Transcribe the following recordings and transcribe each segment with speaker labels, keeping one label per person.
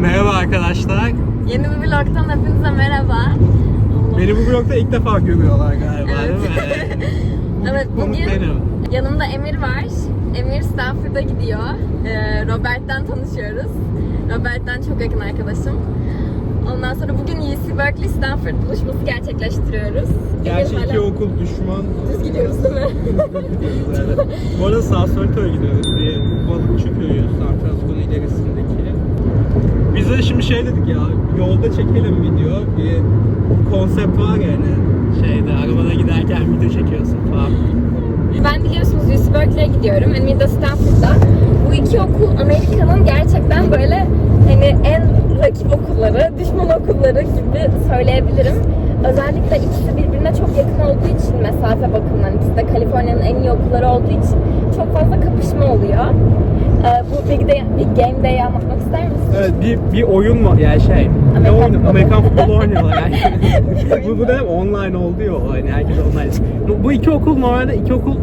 Speaker 1: Merhaba arkadaşlar.
Speaker 2: Yeni bir vlogtan hepinize merhaba. Allah.
Speaker 1: Beni bu blogda ilk defa görüyorlar galiba
Speaker 2: Evet.
Speaker 1: değil mi?
Speaker 2: Evet bugün
Speaker 1: benim.
Speaker 2: yanımda Emir var. Emir Stanford'a gidiyor. Ee, Robert'ten tanışıyoruz. Robert'ten çok yakın arkadaşım. Ondan sonra bugün UC Berkeley Stanford buluşması gerçekleştiriyoruz.
Speaker 1: Gerçi
Speaker 2: Emir
Speaker 1: iki okul düşman.
Speaker 2: düz gidiyoruz değil mi?
Speaker 1: Bu arada South Solito'ya gidiyoruz. Bir balıkçı köyü San Francisco'nun ilerisindeki. Biz de şimdi şey dedik ya, yolda çekelim video. Bir konsept var yani. Şeyde, arabada giderken video çekiyorsun falan.
Speaker 2: Ben biliyorsunuz UC Berkeley'e gidiyorum. Emir de Stanford'da. Bu iki okul Amerika'nın gerçekten böyle hani en rakip okulları, düşman okulları gibi söyleyebilirim. Özellikle ikisi birbirine çok yakın olduğu için mesafe bakımından ikisi de Kaliforniya'nın en iyi okulları olduğu için çok fazla kapışma oluyor. Ee, bu Big, Day, Big Game Day'i anlatmak ister misin?
Speaker 1: Evet bir, bir oyun var yani şey ne
Speaker 2: Amerikan
Speaker 1: oyunu
Speaker 2: futbolu.
Speaker 1: Amerikan futbolu oynuyorlar yani. bu, bu hep online oldu ya yani herkes online. Bu, bu iki okul normalde iki okul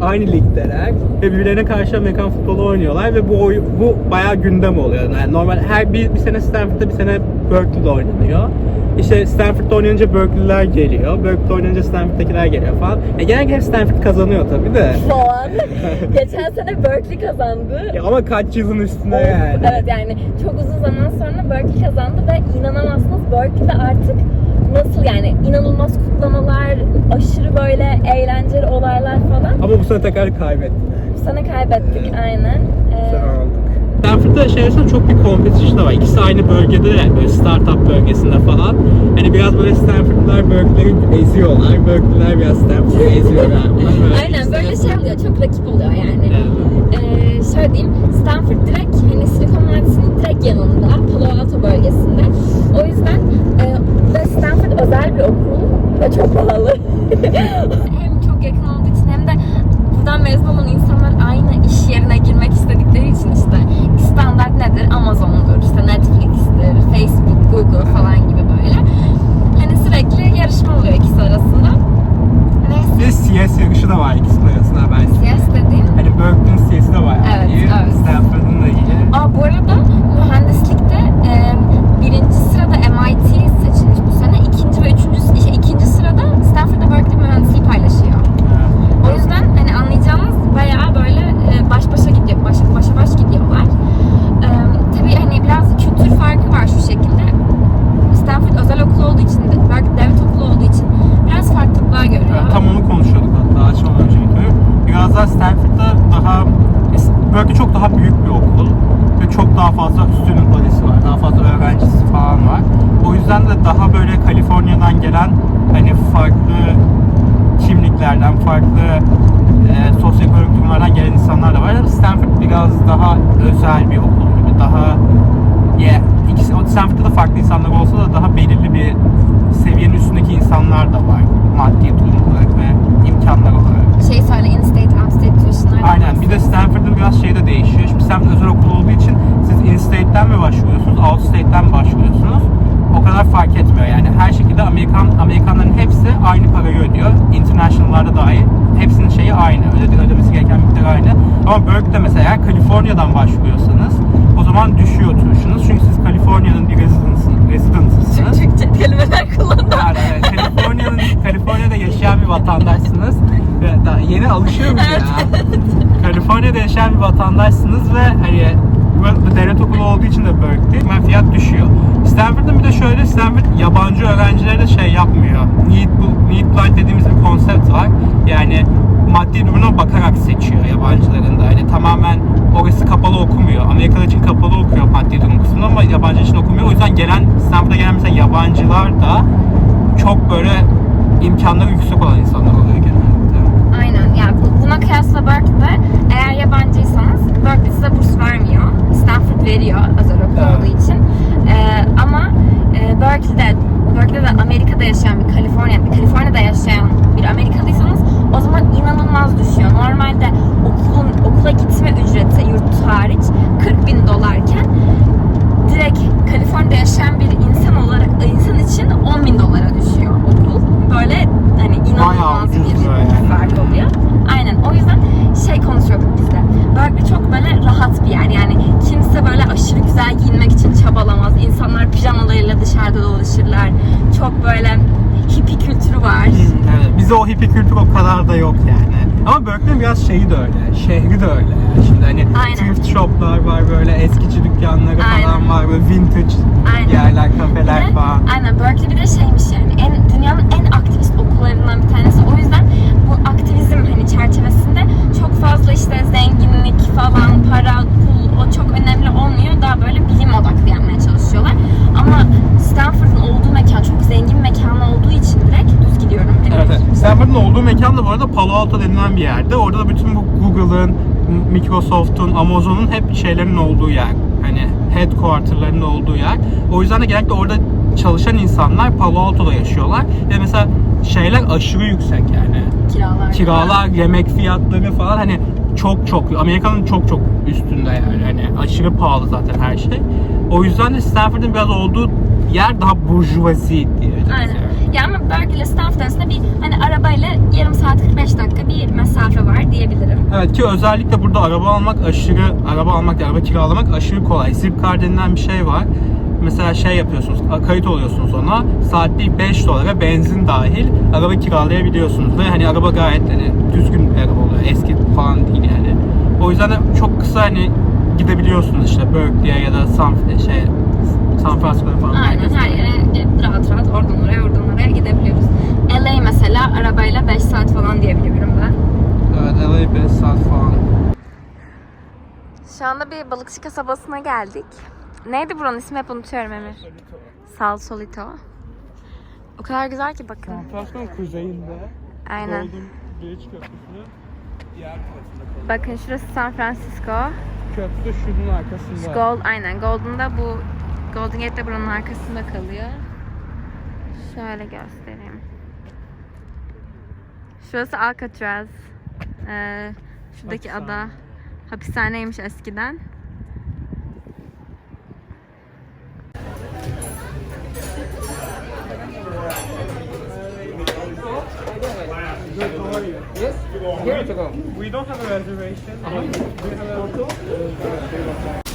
Speaker 1: aynı ligdeler ve birbirlerine karşı Amerikan futbolu oynuyorlar ve bu oy, bu bayağı gündem oluyor. Yani normal her bir, bir sene Stanford'da bir sene Berkeley'de oynanıyor. İşte Stanford'da oynayınca Berkeley'ler geliyor. Berkeley'de oynayınca Stanford'dakiler geliyor falan. E genelde hep Stanford kazanıyor tabii de.
Speaker 2: Falan. Geçen sene Berkeley kazandı.
Speaker 1: Ya ama kaç yılın üstünde yani.
Speaker 2: Evet yani çok uzun zaman sonra Berkeley kazandı ve inanamazsınız Berkeley'de artık nasıl yani inanılmaz kutlamalar, aşırı böyle eğlenceli olaylar falan.
Speaker 1: Ama bu sene tekrar kaybettiler.
Speaker 2: Bu sene kaybettik aynen. Ee,
Speaker 1: Sen aldık. Stanford'da şey arasında çok bir competition da var. İkisi aynı bölgede de böyle startup bölgesinde falan. Hani biraz böyle Stanford'lar Berkeley'leri eziyorlar. Berkeley'ler biraz Stanford'ı eziyor galiba.
Speaker 2: Aynen böyle şey oluyor çok rakip oluyor yani.
Speaker 1: Evet.
Speaker 2: Ee, şöyle diyeyim Stanford direkt hani Silikon Vadisi'nin direkt yanında Palo Alto bölgesinde. O yüzden e, ve Stanford özel bir okul ve çok pahalı. hem çok yakın olduğu için hem de buradan mezun olan insanlar aynı iş yerine girmek istedikleri için işte nedir? Amazon'dur, işte Netflix'tir, Facebook, Google falan gibi böyle. Hani sürekli yarışma oluyor ikisi arasında. Ve
Speaker 1: CS yarışı da var ikisinin arasında ben
Speaker 2: CS dediğim
Speaker 1: Hani Berkeley'nin CS'i de var.
Speaker 2: Evet,
Speaker 1: iyi.
Speaker 2: evet.
Speaker 1: Stanford'un da iyi.
Speaker 2: Aa, bu arada mühendislikte e, birinci sırada MIT seçilmiş bu sene. ikinci ve üçüncü, işte ikinci sırada Stanford'da Berkeley mühendisliği paylaşıyor. O yüzden hani anlayacağınız bayağı böyle e, baş başa gidiyor, baş, başa baş gidiyorlar. E, tabii hani biraz kültür farkı var şu şekilde. Stanford özel okul olduğu için, de, Berkeley devlet okulu olduğu için biraz farklılıklar görüyor.
Speaker 1: Evet, Tam onu konuşuyorduk hatta açmadan önce videoyu. Biraz daha Stanford'da daha Berkeley çok daha büyük bir okul ve çok daha fazla student body'si var. Daha fazla öğrencisi falan var. O yüzden de daha böyle Kaliforniya'dan gelen hani farklı kimliklerden, farklı e, sosyoekonomik durumlardan gelen insanlar da var. Stanford biraz daha özel bir okul gibi. Daha yeah, ikisi, Stanford'da da farklı insanlar olsa da daha belirli bir seviyenin üstündeki insanlar da var. Maddi durum olarak ve imkanlar olarak.
Speaker 2: Şey söyle, in-state, out-state tuition'lar.
Speaker 1: Aynen. Bir de Stanford'ın biraz şeyi de değişiyor. Şimdi Stanford özel okul olduğu için siz in-state'den mi başvuruyorsunuz, out-state'den mi başvuruyorsunuz? O kadar fark etmiyor yani. Her şekilde Amerikan Amerikanların hepsi aynı parayı ödüyor. International'larda dahil hepsinin şeyi aynı. Ödedi, ödemesi gereken miktar aynı. Ama Berkeley'de mesela Kaliforniya'dan başvuruyorsanız o zaman düşüyor tuition'ınız. Çünkü siz Kaliforniya'nın bir residents'ınız. residents'ısınız.
Speaker 2: Türkçe kelimeler kullandım.
Speaker 1: Yani evet, Kaliforniya'nın Kaliforniya'da yaşayan bir vatandaşsınız. Ve daha yeni alışıyor muyuz ya? Kaliforniya'da yaşayan bir vatandaşsınız ve hani devlet okulu olduğu için de Berkeley hemen fiyat düşüyor. Stanford'ın bir de şöyle Stanford yabancı öğrencilere de şey yapmıyor. Need, need blind dediğimiz bir konsept var. Yani maddi durumuna bakarak seçiyor yabancıların da. Hani tamamen orası kapalı okumuyor. Amerikalı için kapalı okuyor maddi durum kısmında ama yabancı için okumuyor. O yüzden gelen Stanford'a gelen mesela yabancılar da çok böyle imkanları yüksek olan insanlar oluyor genelde.
Speaker 2: Aynen. Yani bu- buna kıyasla Berkeley'de eğer yabancıysanız Berkeley size burs vermiyor. Stanford veriyor özel okul
Speaker 1: Evet.
Speaker 2: olduğu için. Ee, ama e, Berkeley'de Berkeley'de Amerika'da yaşayan bir Kaliforniya, Kaliforniya'da yaşayan bir Amerikalıysanız o zaman inanılmaz düşüyor. Normalde okulun okula gitme ücreti yurt hariç 40 bin dolarken direkt Kaliforniya'da yaşayan bir insan olarak insan için 10 bin dolara düşüyor okul. Böyle hani
Speaker 1: Bayağı
Speaker 2: inanılmaz
Speaker 1: ucuz
Speaker 2: bir
Speaker 1: yani.
Speaker 2: fark oluyor. Aynen. O yüzden şey konuşuyorduk biz de. Berkeley çok böyle rahat bir yer. Yani kimse böyle aşırı güzel giyinmek için çabalamaz. çalışırlar. Çok böyle hippie kültürü var.
Speaker 1: Bize o hippie kültür o kadar da yok yani. Ama Berkeley'in biraz şeyi de öyle, şehri de öyle. Yani. Şimdi hani
Speaker 2: Aynen.
Speaker 1: thrift shoplar var böyle, eskici dükkanları
Speaker 2: Aynen.
Speaker 1: falan var böyle vintage
Speaker 2: Aynen.
Speaker 1: yerler, kafeler
Speaker 2: de-
Speaker 1: falan.
Speaker 2: Aynen Berkeley bir de şeymiş yani en dünyanın en aktivist okullarından bir tanesi. O yüzden bu aktivizm hani çerçevesinde çok fazla işte zenginlik falan, para, pul o çok önemli olmuyor. Daha böyle bilim odaklı yapmaya çalışıyorlar. Ama Stanford'ın olduğu mekan çok zengin mekan olduğu için direkt gidiyorum.
Speaker 1: Evet, evet. Stanford'un olduğu mekan da bu arada Palo Alto denilen bir yerde. Orada da bütün bu Google'ın, Microsoft'un, Amazon'un hep şeylerin olduğu yer. Hani headquarter'ların olduğu yer. O yüzden de genellikle orada çalışan insanlar Palo Alto'da yaşıyorlar. Ve mesela şeyler aşırı yüksek yani.
Speaker 2: Kiralar.
Speaker 1: Kiralar, yemek fiyatları falan hani çok çok Amerika'nın çok çok üstünde yani hani aşırı pahalı zaten her şey. O yüzden de Stanford'ın biraz olduğu yer daha burjuvazi diyebiliriz.
Speaker 2: Aynen.
Speaker 1: yani.
Speaker 2: Ya ama Berkeley ile Stanford arasında bir hani arabayla yarım saat 45 dakika bir mesafe var diyebilirim.
Speaker 1: Evet ki özellikle burada araba almak aşırı, araba almak, araba kiralamak aşırı kolay. Zipcar denilen bir şey var. Mesela şey yapıyorsunuz, kayıt oluyorsunuz ona. Saatlik 5 dolara benzin dahil araba kiralayabiliyorsunuz ve hani araba gayet hani düzgün bir araba oluyor. Eski falan değil yani. O yüzden de çok kısa hani gidebiliyorsunuz işte Berkeley'e ya da San şey San Francisco'ya falan.
Speaker 2: Aynen her yere rahat rahat oradan oraya oradan mesela arabayla 5 saat falan diyebiliyorum ben.
Speaker 1: Evet, LA 5 saat falan.
Speaker 2: Şu anda bir balıkçı kasabasına geldik. Neydi buranın ismi hep unutuyorum Emir. Sal Solito. O kadar güzel ki bakın.
Speaker 1: San Francisco'nun kuzeyinde
Speaker 2: Aynen.
Speaker 1: Golden Bridge Köprüsü'nün diğer tarafında kalıyor.
Speaker 2: Bakın şurası San Francisco.
Speaker 1: Köprü de şunun arkasında.
Speaker 2: Şu Gold, aynen Golden'da bu Golden Gate de buranın arkasında kalıyor. Şöyle göstereyim. Şurası Alcatraz. Ee, şuradaki
Speaker 1: Hapishane.
Speaker 2: ada hapishaneymiş eskiden.
Speaker 1: Yes? Here to go. We don't have a reservation. We have a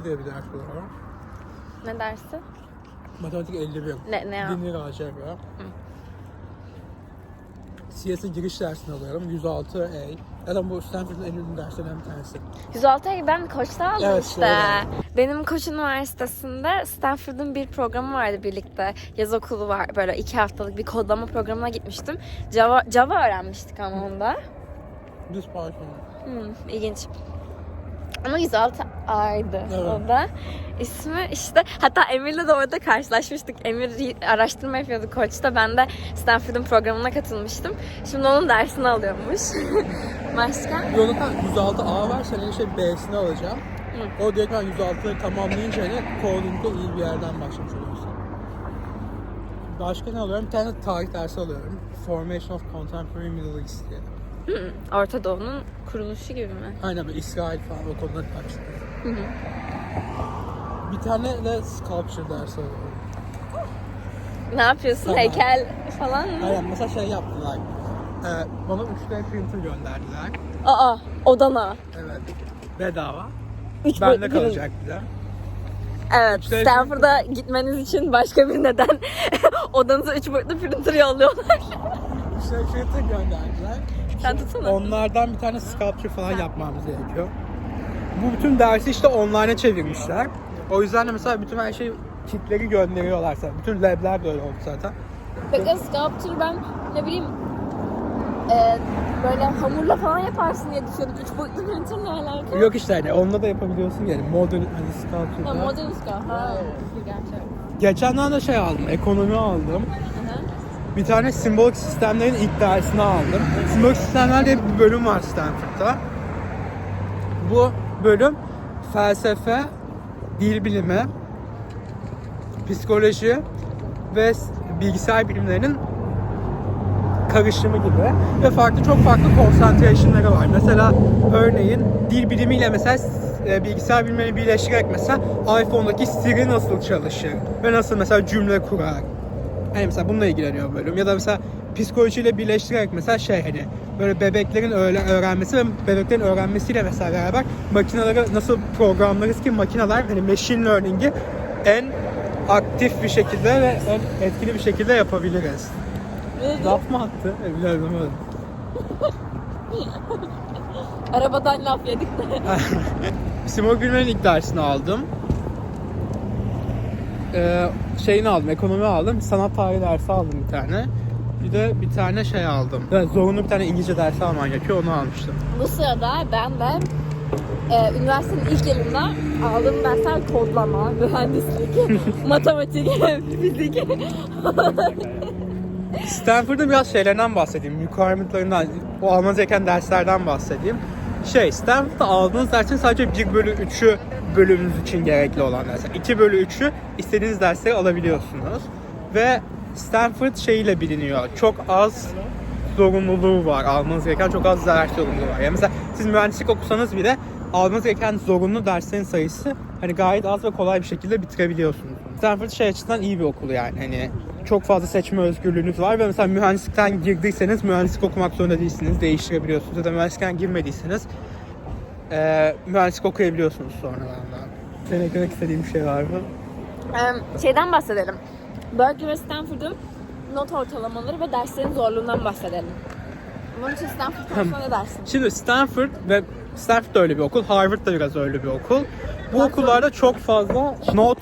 Speaker 1: 51 diye bir ders var.
Speaker 2: Ne dersi?
Speaker 1: Matematik 51.
Speaker 2: Ne, ne
Speaker 1: Linear algebra. CS'in giriş dersini alıyorum. 106A. Zaten bu Stanford'un en ünlü derslerinden bir tanesi.
Speaker 2: 106 Eylül ben Koç'ta aldım
Speaker 1: Evet,
Speaker 2: işte.
Speaker 1: doğru.
Speaker 2: Benim Koç Üniversitesi'nde Stanford'un bir programı vardı birlikte. Yaz okulu var. Böyle iki haftalık bir kodlama programına gitmiştim. Java, Java öğrenmiştik ama onda.
Speaker 1: Düz Python.
Speaker 2: Hmm, ilginç. Ama 106 aydı
Speaker 1: Evet.
Speaker 2: o da. İsmi işte hatta Emir'le de orada karşılaşmıştık. Emir araştırma yapıyordu Koç'ta. Ben de Stanford'un programına katılmıştım. Şimdi onun dersini alıyormuş. Başka?
Speaker 1: Yolda 106A var. Senin şey B'sini alacağım. O direkt ben 106'ı tamamlayınca hani coding'de iyi bir yerden başlamış oluyorsun. Başka ne alıyorum? Bir tane tarih dersi alıyorum. Formation of Contemporary Middle East diye.
Speaker 2: Hmm, Orta Doğu'nun kuruluşu gibi mi?
Speaker 1: Aynen böyle İsrail falan o konuda açıklıyor. Bir tane de sculpture dersi alıyorum.
Speaker 2: Ne yapıyorsun?
Speaker 1: Tamam.
Speaker 2: Heykel falan mı?
Speaker 1: Aynen mesela şey yaptılar. Ee, bana 3D printer gönderdiler.
Speaker 2: Aa, odana.
Speaker 1: Evet. Bedava.
Speaker 2: Üç
Speaker 1: Bende
Speaker 2: boyutlu
Speaker 1: kalacak bir de.
Speaker 2: Evet,
Speaker 1: İşte-
Speaker 2: Stanford'a gitmeniz için başka bir neden odanıza üç boyutlu printer yolluyorlar.
Speaker 1: İşte printer gönderdiler.
Speaker 2: Sen tutsana.
Speaker 1: Onlardan bir tane sculpture falan yapmamız gerekiyor. Bu bütün dersi işte online'a çevirmişler. O yüzden de mesela bütün her şey kitleri gönderiyorlar sana. Bütün labler de öyle oldu zaten.
Speaker 2: Peki sculpture ben ne bileyim e, böyle hamurla falan yaparsın diye düşünüyordum. Üç boyutlu printer ne alaka?
Speaker 1: Yok işte hani onunla da yapabiliyorsun yani modern hani
Speaker 2: Ha,
Speaker 1: sculpture'da.
Speaker 2: modern sculpture. Ha, gerçek.
Speaker 1: Geçenlerde şey aldım, ekonomi aldım. Bir tane simbolik sistemlerin ilk dersini aldım. Simbolik sistemler diye bir bölüm var Stanford'da. Bu bölüm felsefe, dil bilimi, psikoloji ve bilgisayar bilimlerinin karışımı gibi ve farklı çok farklı concentration'ları var. Mesela örneğin dil bilimiyle mesela e, bilgisayar bilimlerini birleştirerek mesela iPhone'daki Siri nasıl çalışır ve nasıl mesela cümle kurar. Hani mesela bununla ilgileniyor bölüm ya da mesela psikolojiyle birleştirerek mesela şey hani böyle bebeklerin öğre- öğrenmesi ve bebeklerin öğrenmesiyle mesela beraber makineleri nasıl programlarız ki makineler hani machine learning'i en aktif bir şekilde ve en etkili bir şekilde yapabiliriz. Laf mı attı? E, Bilmiyorum.
Speaker 2: Arabadan laf yedik de.
Speaker 1: Simon Gülmen'in ilk dersini aldım. Ee, şeyini aldım, ekonomi aldım. Sanat tarihi dersi aldım bir tane. Bir de bir tane şey aldım. Zorunlu bir tane İngilizce dersi alman gerekiyor, onu almıştım.
Speaker 2: Bu sırada ben de e, üniversitenin ilk yılında aldığım dersler kodlama, mühendislik, matematik, fizik.
Speaker 1: Stanford'ın biraz şeylerinden bahsedeyim, requirement'larından, o almanız gereken derslerden bahsedeyim. Şey, Stanford'da aldığınız dersin sadece 1 bölü 3'ü bölümünüz için gerekli olan dersler. 2 bölü 3'ü istediğiniz dersleri alabiliyorsunuz. Ve Stanford şeyiyle biliniyor. Çok az zorunluluğu var. Almanız gereken çok az ders zorunluluğu var. Yani mesela siz mühendislik okusanız bile almanız gereken zorunlu derslerin sayısı hani gayet az ve kolay bir şekilde bitirebiliyorsunuz. Stanford şey açısından iyi bir okul yani. Hani çok fazla seçme özgürlüğünüz var ve mesela mühendislikten girdiyseniz mühendislik okumak zorunda değilsiniz. Değiştirebiliyorsunuz. Ya da mühendislikten girmediyseniz eee mühendislik okuyabiliyorsunuz sonradan da. Senin eklemek istediğin bir şey var mı?
Speaker 2: Şeyden bahsedelim. Berkeley ve Stanford'un not ortalamaları ve derslerin zorluğundan bahsedelim. Bunun için Stanford konusunda ne dersin?
Speaker 1: Şimdi Stanford ve Stanford da öyle bir okul, Harvard da biraz öyle bir okul. Bu okullarda çok fazla not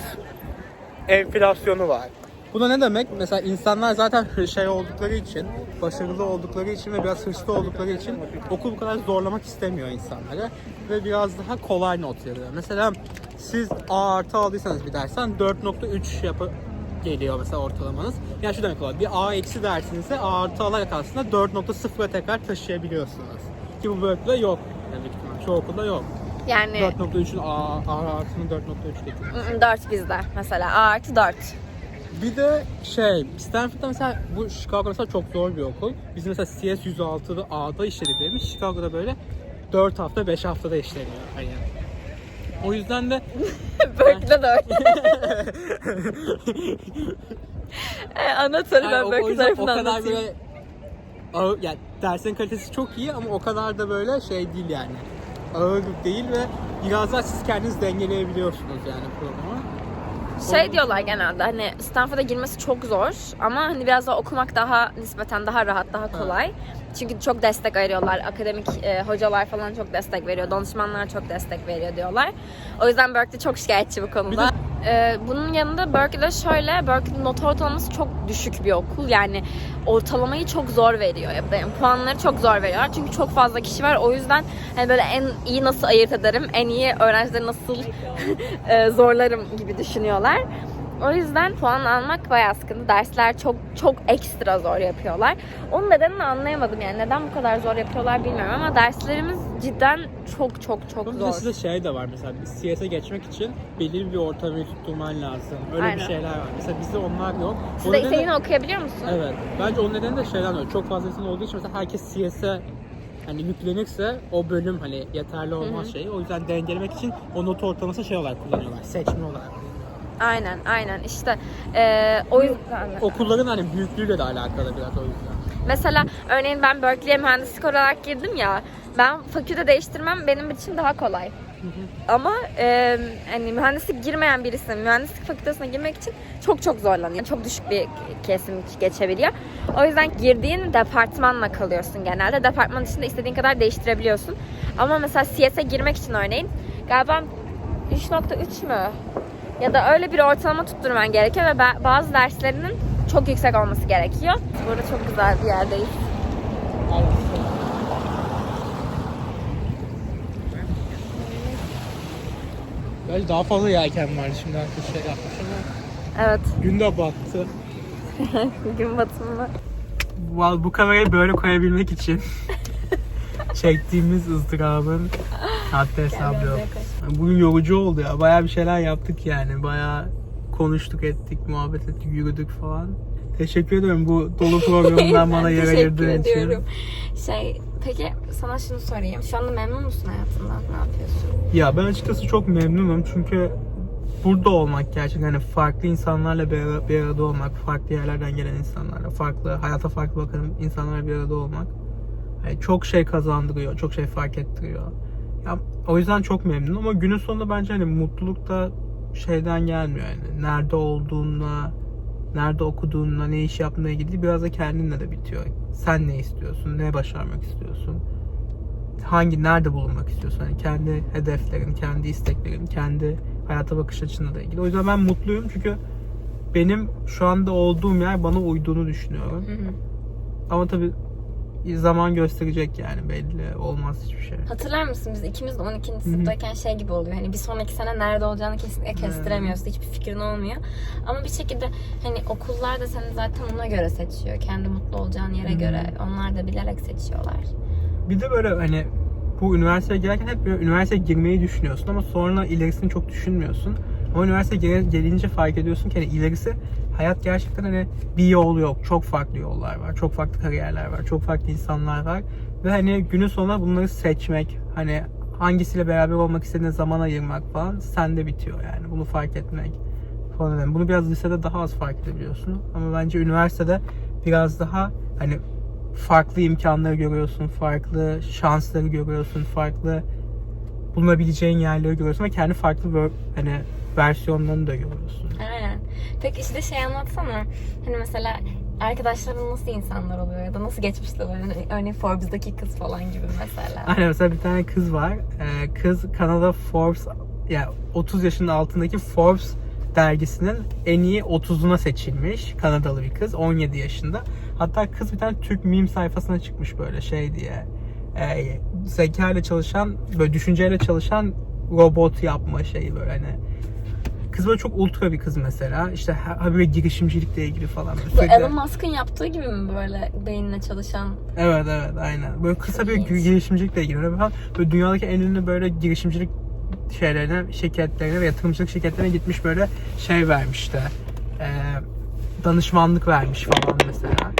Speaker 1: enflasyonu var. Bu da ne demek? Mesela insanlar zaten şey oldukları için, başarılı oldukları için ve biraz hırslı oldukları için okul bu kadar zorlamak istemiyor insanları. Ve biraz daha kolay not yazıyor. Mesela siz A artı aldıysanız bir dersten 4.3 yapı geliyor mesela ortalamanız. Yani şu demek oluyor. Bir A eksi dersinize A artı alarak aslında 4.0'a tekrar taşıyabiliyorsunuz. Ki bu böyle yok. Yani büyük ihtimal çoğu okulda yok.
Speaker 2: Yani
Speaker 1: 4.3'ün A, A artısını 4.3 getiriyor.
Speaker 2: 4 bizde mesela. A artı 4.
Speaker 1: Bir de şey, Stanford'da mesela bu Chicago mesela çok zor bir okul. Bizim mesela CS 106'da A'da işlediklerimiz Chicago'da böyle 4 hafta 5 haftada işleniyor. Hani o yüzden de
Speaker 2: Berkeley'de de öyle. e, anlatarım
Speaker 1: yani
Speaker 2: ben Berkeley tarafını
Speaker 1: kadar
Speaker 2: anlatayım.
Speaker 1: böyle ağır, yani dersin kalitesi çok iyi ama o kadar da böyle şey değil yani. Ağır değil ve biraz daha siz kendiniz dengeleyebiliyorsunuz yani programı.
Speaker 2: Şey diyorlar genelde hani Stanford'a girmesi çok zor ama hani biraz daha okumak daha nispeten daha rahat, daha kolay. Çünkü çok destek ayırıyorlar. Akademik e, hocalar falan çok destek veriyor. Danışmanlar çok destek veriyor diyorlar. O yüzden Berkeley çok şikayetçi bu konuda. E, bunun yanında Berkeley'de şöyle, Berkeley'de not ortalaması çok düşük bir okul. Yani ortalamayı çok zor veriyor. Yani puanları çok zor veriyorlar. Çünkü çok fazla kişi var. O yüzden hani böyle en iyi nasıl ayırt ederim, en iyi öğrencileri nasıl e, zorlarım gibi düşünüyorlar. O yüzden puan almak bayağı sıkıntı. Dersler çok çok ekstra zor yapıyorlar. Onun nedenini anlayamadım yani. Neden bu kadar zor yapıyorlar bilmiyorum ama derslerimiz cidden çok çok çok
Speaker 1: de
Speaker 2: zor.
Speaker 1: size şey de var mesela CS'e geçmek için belirli bir ortalamayı tutturman lazım. Öyle
Speaker 2: Aynen.
Speaker 1: bir şeyler var. Mesela bizde onlar yok.
Speaker 2: Siz de istediğini okuyabiliyor musun?
Speaker 1: Evet. Bence onun nedeni de şeyden dolayı. Çok fazla insan olduğu için mesela herkes CS'e hani yüklenirse o bölüm hani yeterli olmaz şeyi. O yüzden dengelemek için o not ortalamasını şey olarak kullanıyorlar. Seçme olarak.
Speaker 2: Aynen aynen işte e, o yüzden.
Speaker 1: Okulların hani büyüklüğüyle de alakalı biraz o yüzden.
Speaker 2: Mesela örneğin ben Berkeley'e mühendislik olarak girdim ya. Ben fakülte değiştirmem benim için daha kolay. Ama e, hani mühendislik girmeyen birisi mühendislik fakültesine girmek için çok çok zorlanıyor. Çok düşük bir kesim geçebiliyor. O yüzden girdiğin departmanla kalıyorsun genelde. Departman içinde istediğin kadar değiştirebiliyorsun. Ama mesela CS'e girmek için örneğin galiba 3.3 mü? Ya da öyle bir ortalama tutturman gerekiyor ve ba- bazı derslerinin çok yüksek olması gerekiyor. Burada çok güzel bir yerdeyiz.
Speaker 1: Belki daha fazla yelken vardı şimdi herkes şey yapmış ama
Speaker 2: Evet,
Speaker 1: gün de battı.
Speaker 2: gün batımı.
Speaker 1: Vallahi bu kamerayı böyle koyabilmek için çektiğimiz ızdırabın haddi hesabı yok. Bugün yorucu oldu ya. Bayağı bir şeyler yaptık yani. Bayağı konuştuk ettik, muhabbet ettik, yürüdük falan. Teşekkür ederim bu dolu programından bana yer
Speaker 2: Teşekkür
Speaker 1: ayırdığın için.
Speaker 2: ediyorum. Şey, peki sana şunu sorayım. Şu anda memnun musun hayatından? Ne yapıyorsun?
Speaker 1: Ya ben açıkçası çok memnunum çünkü burada olmak gerçekten hani farklı insanlarla bir, ara- bir arada olmak, farklı yerlerden gelen insanlarla, farklı hayata farklı bakan insanlarla bir arada olmak hani çok şey kazandırıyor, çok şey fark ettiriyor. Ya o yüzden çok memnunum ama günün sonunda bence hani mutluluk da şeyden gelmiyor yani nerede olduğunla, nerede okuduğunla, ne iş yaptığına ilgili biraz da kendinle de bitiyor. Sen ne istiyorsun, ne başarmak istiyorsun? hangi nerede bulunmak istiyorsun? Yani kendi hedeflerin, kendi isteklerin, kendi hayata bakış açınla da ilgili. O yüzden ben mutluyum çünkü benim şu anda olduğum yer bana uyduğunu düşünüyorum.
Speaker 2: Hı hı.
Speaker 1: Ama tabii zaman gösterecek yani belli olmaz hiçbir şey.
Speaker 2: Hatırlar mısın biz ikimiz de 12. sınıftayken şey gibi oluyor. Hani bir sonraki sene nerede olacağını kesinlikle kestiremiyorsun. Hiçbir fikrin olmuyor. Ama bir şekilde hani okullar da seni zaten ona göre seçiyor. Kendi mutlu olacağın yere
Speaker 1: Hı.
Speaker 2: göre. Onlar da bilerek seçiyorlar.
Speaker 1: Bir de böyle hani bu üniversiteye girerken hep böyle üniversiteye girmeyi düşünüyorsun ama sonra ilerisini çok düşünmüyorsun. Ama üniversiteye gel- gelince fark ediyorsun ki hani ilerisi hayat gerçekten hani bir yol yok. Çok farklı yollar var. Çok farklı kariyerler var. Çok farklı insanlar var. Ve hani günün sonunda bunları seçmek, hani hangisiyle beraber olmak istediğine zaman ayırmak falan sende bitiyor yani. Bunu fark etmek falan. Yani bunu biraz lisede daha az fark edebiliyorsun. Ama bence üniversitede biraz daha hani farklı imkanları görüyorsun, farklı şansları görüyorsun, farklı bulunabileceğin yerleri görüyorsun ve kendi farklı ver- hani versiyonlarını da görüyorsun.
Speaker 2: Aynen. Peki işte şey anlatsana. Hani mesela arkadaşların nasıl insanlar oluyor ya da nasıl geçmişler oluyor? Hani örneğin Forbes'daki kız falan gibi mesela.
Speaker 1: Aynen mesela bir tane kız var. Ee, kız Kanada Forbes yani 30 yaşının altındaki Forbes dergisinin en iyi 30'una seçilmiş. Kanadalı bir kız 17 yaşında. Hatta kız bir tane Türk meme sayfasına çıkmış böyle şey diye. Ee, zeka ile çalışan, böyle düşünceyle çalışan robot yapma şeyi böyle hani. Kız böyle çok ultra bir kız mesela. İşte ha- ha böyle girişimcilikle ilgili falan. Böyle
Speaker 2: Bu
Speaker 1: sürekli-
Speaker 2: Elon Musk'ın yaptığı gibi mi böyle beyinle çalışan?
Speaker 1: Evet evet aynen. Böyle kısa bir girişimcilikle ilgili. Böyle, falan- böyle dünyadaki en ünlü böyle girişimcilik şeylerine, şirketlerine ve yatırımcılık şirketlerine gitmiş böyle şey vermiş de. e, danışmanlık vermiş falan mesela.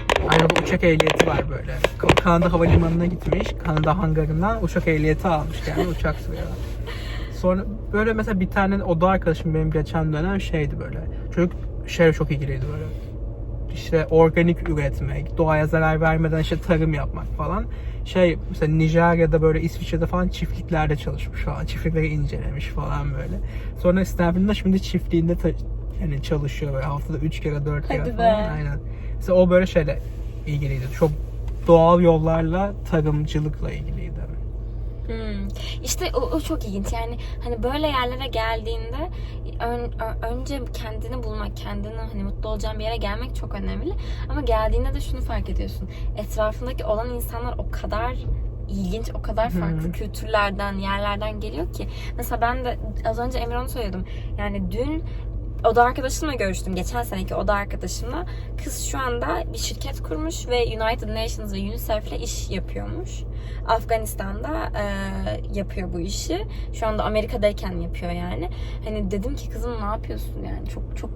Speaker 1: Bir uçak ehliyeti var böyle. Ka- Kanada Havalimanı'na gitmiş. Kanada hangarından uçak ehliyeti almış yani uçak sürüyor. Sonra böyle mesela bir tane oda arkadaşım benim geçen dönem şeydi böyle. Çocuk şey çok ilgiliydi böyle işte organik üretmek, doğaya zarar vermeden işte tarım yapmak falan. Şey mesela Nijerya'da böyle İsviçre'de falan çiftliklerde çalışmış falan. Çiftlikleri incelemiş falan böyle. Sonra Stanford'da şimdi çiftliğinde yani çalışıyor böyle haftada 3 kere 4 kere
Speaker 2: Hadi
Speaker 1: falan.
Speaker 2: be.
Speaker 1: Aynen. Mesela o böyle şeyle ilgiliydi. Çok doğal yollarla tarımcılıkla ilgiliydi.
Speaker 2: Hmm. İşte o, o çok ilginç. Yani hani böyle yerlere geldiğinde ön- önce kendini bulmak, kendini hani mutlu olacağın bir yere gelmek çok önemli. Ama geldiğinde de şunu fark ediyorsun. Etrafındaki olan insanlar o kadar ilginç, o kadar farklı
Speaker 1: Hı.
Speaker 2: kültürlerden, yerlerden geliyor ki. Mesela ben de az önce Emre onu söyledim. Yani dün oda arkadaşımla görüştüm. Geçen seneki oda arkadaşımla. Kız şu anda bir şirket kurmuş ve United Nations ve UNICEF ile iş yapıyormuş. Afganistan'da e, yapıyor bu işi. Şu anda Amerika'dayken yapıyor yani. Hani dedim ki kızım ne yapıyorsun yani çok çok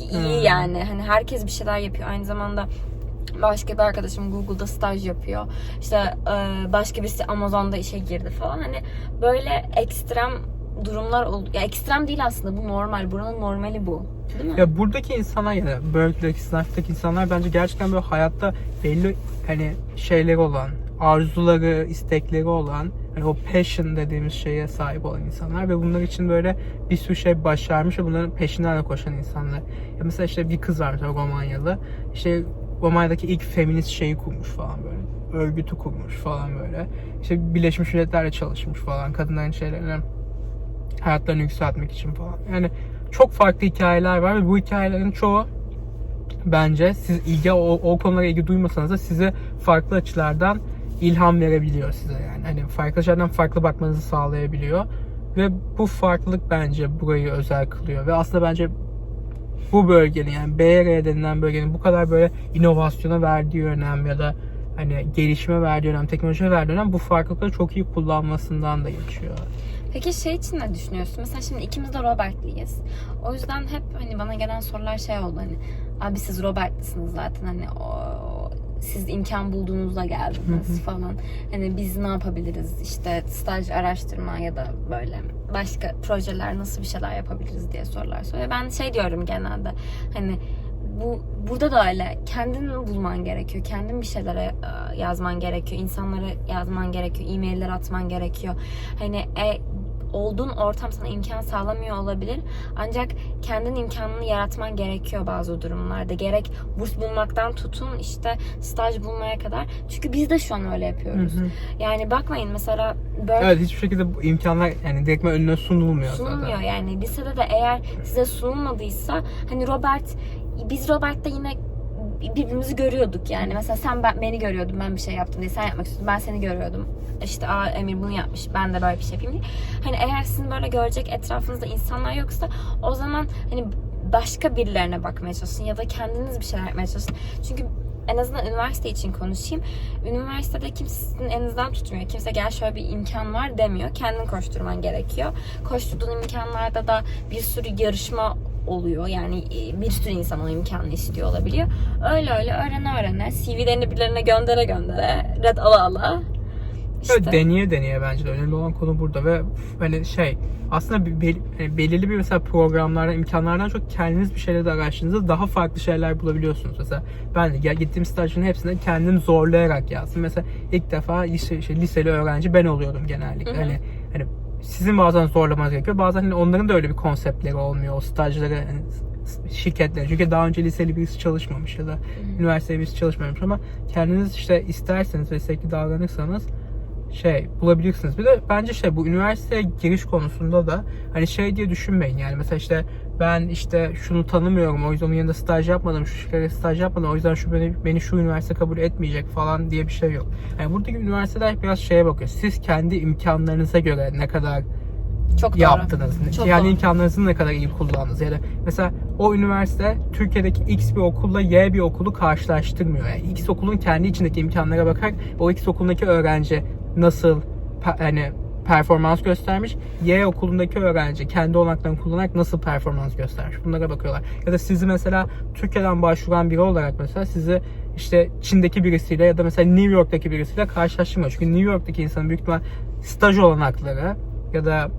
Speaker 2: iyi
Speaker 1: Hmm.
Speaker 2: yani. Hani herkes bir şeyler yapıyor. Aynı zamanda başka bir arkadaşım Google'da staj yapıyor. İşte e, başka birisi Amazon'da işe girdi falan. Hani böyle ekstrem durumlar oldu. Ya ekstrem değil aslında bu normal. Buranın normali bu. Değil mi?
Speaker 1: Ya buradaki insanlar ya da Berkeley'deki, Stanford'daki insanlar bence gerçekten böyle hayatta belli hani şeyleri olan, arzuları, istekleri olan, hani o passion dediğimiz şeye sahip olan insanlar ve bunlar için böyle bir sürü şey başarmış ve bunların peşinden de koşan insanlar. Ya mesela işte bir kız var mesela Romanyalı. İşte Romanya'daki ilk feminist şeyi kurmuş falan böyle. Örgütü kurmuş falan böyle. İşte Birleşmiş Milletler'le çalışmış falan. Kadınların şeylerini hayatlarını yükseltmek için falan. Yani çok farklı hikayeler var ve bu hikayelerin çoğu bence siz ilgi o, o konulara ilgi duymasanız da size farklı açılardan ilham verebiliyor size yani. Hani farklı açılardan farklı bakmanızı sağlayabiliyor ve bu farklılık bence burayı özel kılıyor ve aslında bence bu bölgenin yani BR denilen bölgenin bu kadar böyle inovasyona verdiği önem ya da hani gelişime verdiği önem, teknolojiye verdiği önem bu farklılıkları çok iyi kullanmasından da geçiyor.
Speaker 2: Peki şey için ne düşünüyorsun? Mesela şimdi ikimiz de Robert'liyiz. O yüzden hep hani bana gelen sorular şey oldu hani abi siz Robert'lisiniz zaten hani o siz imkan bulduğunuzda geldiniz falan. Hani biz ne yapabiliriz? İşte staj araştırma ya da böyle başka projeler nasıl bir şeyler yapabiliriz diye sorular soruyor. Ben şey diyorum genelde hani bu burada da öyle. Kendin bulman gerekiyor. Kendin bir şeylere yazman gerekiyor. İnsanlara yazman gerekiyor. E-mailler atman gerekiyor. Hani e, olduğun ortam sana imkan sağlamıyor olabilir. Ancak kendin imkanını yaratman gerekiyor bazı durumlarda. Gerek burs bulmaktan tutun işte staj bulmaya kadar. Çünkü biz de şu an öyle yapıyoruz.
Speaker 1: Hı hı.
Speaker 2: Yani bakmayın mesela böyle
Speaker 1: Evet hiçbir şekilde bu imkanlar yani direktmen önüne sunulmuyor,
Speaker 2: sunulmuyor
Speaker 1: zaten.
Speaker 2: yani. Lisede de eğer size sunulmadıysa hani Robert biz Robert'te yine birbirimizi görüyorduk yani. Mesela sen ben, beni görüyordun ben bir şey yaptım diye sen yapmak istiyordun ben seni görüyordum. İşte aa Emir bunu yapmış ben de böyle bir şey yapayım diye. Hani eğer sizin böyle görecek etrafınızda insanlar yoksa o zaman hani başka birilerine bakmaya çalışın ya da kendiniz bir şeyler yapmaya çalışın. Çünkü en azından üniversite için konuşayım. Üniversitede kimse sizin elinizden tutmuyor. Kimse gel şöyle bir imkan var demiyor. Kendin koşturman gerekiyor. Koşturduğun imkanlarda da bir sürü yarışma oluyor. Yani e, bir sürü insan o imkanı istiyor olabiliyor. Öyle öyle öğrene öğrene. CV'lerini birilerine göndere göndere. Red ala ala. İşte.
Speaker 1: Evet, deneye deneye bence de önemli olan konu burada ve hani şey aslında bel- hani belirli bir mesela programlardan imkanlardan çok kendiniz bir şeyleri de araştırdığınızda daha farklı şeyler bulabiliyorsunuz. Mesela ben de gittiğim stajın hepsinde kendim zorlayarak yazdım. Mesela ilk defa lise, şey, liseli öğrenci ben oluyordum genellikle.
Speaker 2: Hı hı.
Speaker 1: Hani hani sizin bazen zorlamanız gerekiyor. Bazen hani onların da öyle bir konseptleri olmuyor. O stajları hani şirketler. Çünkü daha önce liseli birisi çalışmamış ya da üniversitede birisi çalışmamış ama kendiniz işte isterseniz ve istekli davranırsanız şey bulabilirsiniz. Bir de bence şey bu üniversiteye giriş konusunda da hani şey diye düşünmeyin yani mesela işte ben işte şunu tanımıyorum o yüzden onun yanında staj yapmadım şu şirkete staj yapmadım o yüzden şu beni, beni şu üniversite kabul etmeyecek falan diye bir şey yok. Yani buradaki üniversiteler biraz şeye bakıyor. Siz kendi imkanlarınıza göre ne kadar
Speaker 2: Çok doğru.
Speaker 1: yaptınız.
Speaker 2: Çok
Speaker 1: yani
Speaker 2: doğru.
Speaker 1: imkanlarınızı ne kadar iyi kullandınız. Yani mesela o üniversite Türkiye'deki X bir okulla Y bir okulu karşılaştırmıyor. Yani X okulun kendi içindeki imkanlara bakar. O X okulundaki öğrenci nasıl hani performans göstermiş. Y okulundaki öğrenci kendi olanaklarını kullanarak nasıl performans göstermiş. Bunlara bakıyorlar. Ya da sizi mesela Türkiye'den başvuran biri olarak mesela sizi işte Çin'deki birisiyle ya da mesela New York'taki birisiyle karşılaştırmıyor. Çünkü New York'taki insanın büyük ihtimal staj olanakları ya da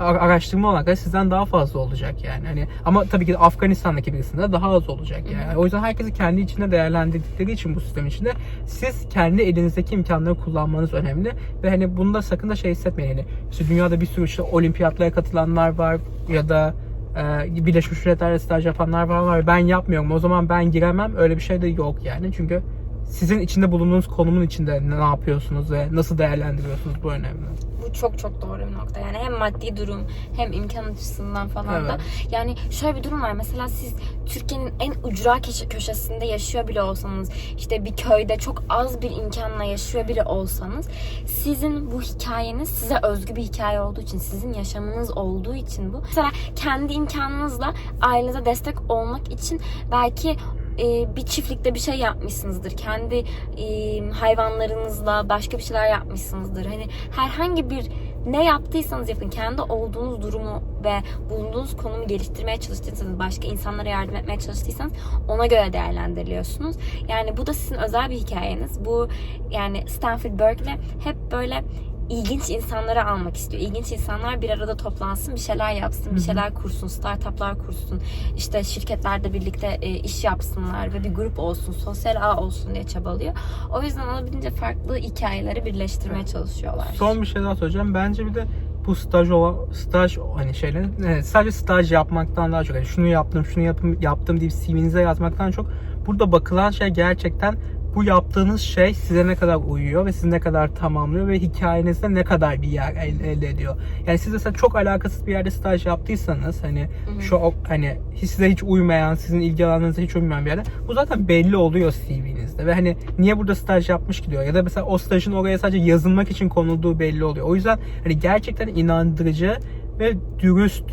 Speaker 1: ar- araştırma olanakları sizden daha fazla olacak yani. Hani ama tabii ki Afganistan'daki birisinde daha az olacak yani. O yüzden herkesi kendi içinde değerlendirdikleri için bu sistem içinde siz kendi elinizdeki imkanları kullanmanız önemli ve hani bunda sakın da şey hissetmeyin. Yani işte dünyada bir sürü işte olimpiyatlara katılanlar var ya da e, Birleşmiş Milletler'de staj yapanlar var var. Ben yapmıyorum. O zaman ben giremem. Öyle bir şey de yok yani. Çünkü sizin içinde bulunduğunuz konumun içinde ne yapıyorsunuz ve nasıl değerlendiriyorsunuz bu önemli.
Speaker 2: Bu çok çok doğru bir nokta. Yani hem maddi durum hem imkan açısından falan da.
Speaker 1: Evet.
Speaker 2: Yani şöyle bir durum var. Mesela siz Türkiye'nin en ucra köşe- köşesinde yaşıyor bile olsanız, işte bir köyde çok az bir imkanla yaşıyor biri olsanız, sizin bu hikayeniz size özgü bir hikaye olduğu için, sizin yaşamınız olduğu için bu. Mesela kendi imkanınızla ailenize destek olmak için belki e, bir çiftlikte bir şey yapmışsınızdır. Kendi e, hayvanlarınızla başka bir şeyler yapmışsınızdır. Hani herhangi bir ne yaptıysanız yapın. Kendi olduğunuz durumu ve bulunduğunuz konumu geliştirmeye çalıştıysanız, başka insanlara yardım etmeye çalıştıysanız ona göre değerlendiriliyorsunuz. Yani bu da sizin özel bir hikayeniz. Bu yani Stanford Berkeley hep böyle ilginç insanları almak istiyor. İlginç insanlar bir arada toplansın, bir şeyler yapsın, bir şeyler kursun, startuplar kursun. İşte şirketlerde birlikte e, iş yapsınlar ve bir grup olsun, sosyal ağ olsun diye çabalıyor. O yüzden olabildiğince farklı hikayeleri birleştirmeye çalışıyorlar.
Speaker 1: Son bir şey daha söyleyeceğim. Bence bir de bu staj olan staj hani şeyler evet, sadece staj yapmaktan daha çok yani şunu yaptım şunu yaptım yaptım deyip CV'nize yazmaktan çok burada bakılan şey gerçekten bu yaptığınız şey size ne kadar uyuyor ve sizi ne kadar tamamlıyor ve hikayenizde ne kadar bir yer el- elde ediyor. Yani siz mesela çok alakasız bir yerde staj yaptıysanız hani şu hani hiç size hiç uymayan, sizin ilgi alanınıza hiç uymayan bir yerde bu zaten belli oluyor CV'nizde ve hani niye burada staj yapmış ki diyor ya da mesela o stajın oraya sadece yazılmak için konulduğu belli oluyor. O yüzden hani gerçekten inandırıcı ve dürüst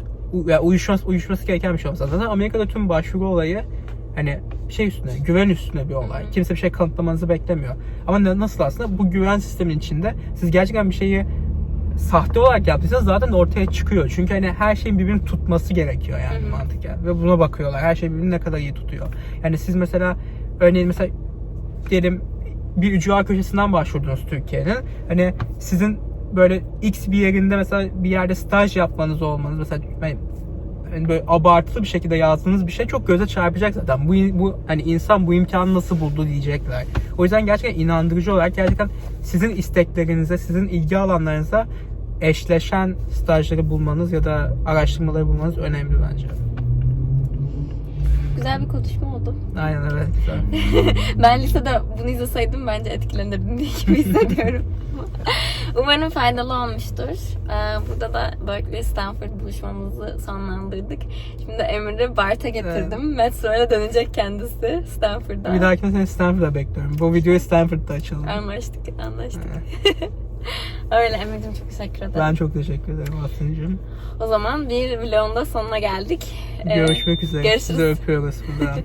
Speaker 1: uyuşması, uyuşması gereken bir şey olması lazım. Zaten Amerika'da tüm başvuru olayı hani şey üstüne, güven üstüne bir olay. Kimse bir şey kanıtlamanızı beklemiyor. Ama nasıl aslında bu güven sistemin içinde siz gerçekten bir şeyi sahte olarak yaptıysa zaten ortaya çıkıyor. Çünkü hani her şeyin birbirini tutması gerekiyor yani
Speaker 2: Hı hı.
Speaker 1: mantıken. Ve buna bakıyorlar. Her şey birbirini ne kadar iyi tutuyor. Yani siz mesela örneğin mesela diyelim bir ücra köşesinden başvurdunuz Türkiye'nin. Hani sizin böyle X bir yerinde mesela bir yerde staj yapmanız olmanız mesela hani böyle abartılı bir şekilde yazdığınız bir şey çok göze çarpacak zaten. Bu bu hani insan bu imkanı nasıl buldu diyecekler. O yüzden gerçekten inandırıcı olarak gerçekten sizin isteklerinize, sizin ilgi alanlarınıza eşleşen stajları bulmanız ya da araştırmaları bulmanız önemli bence.
Speaker 2: Güzel bir konuşma oldu.
Speaker 1: Aynen evet güzel.
Speaker 2: Ben lisede bunu izleseydim bence etkilenirdim diye gibi hissediyorum. Umarım faydalı olmuştur. Ee, burada da Berkeley Stanford buluşmamızı sonlandırdık. Şimdi Emir'i Bart'a getirdim. Metroya dönecek kendisi Stanford'da.
Speaker 1: Bir dahakine seni Stanford'da bekliyorum. Bu videoyu Stanford'da açalım.
Speaker 2: Anlaştık, anlaştık. Öyle Emir'cim çok teşekkür ederim.
Speaker 1: Ben çok teşekkür ederim Aslı'cığım.
Speaker 2: O zaman bir vlogun da sonuna geldik. Ee,
Speaker 1: Görüşmek üzere.
Speaker 2: görüşürüz.
Speaker 1: Sizi öpüyoruz buradan.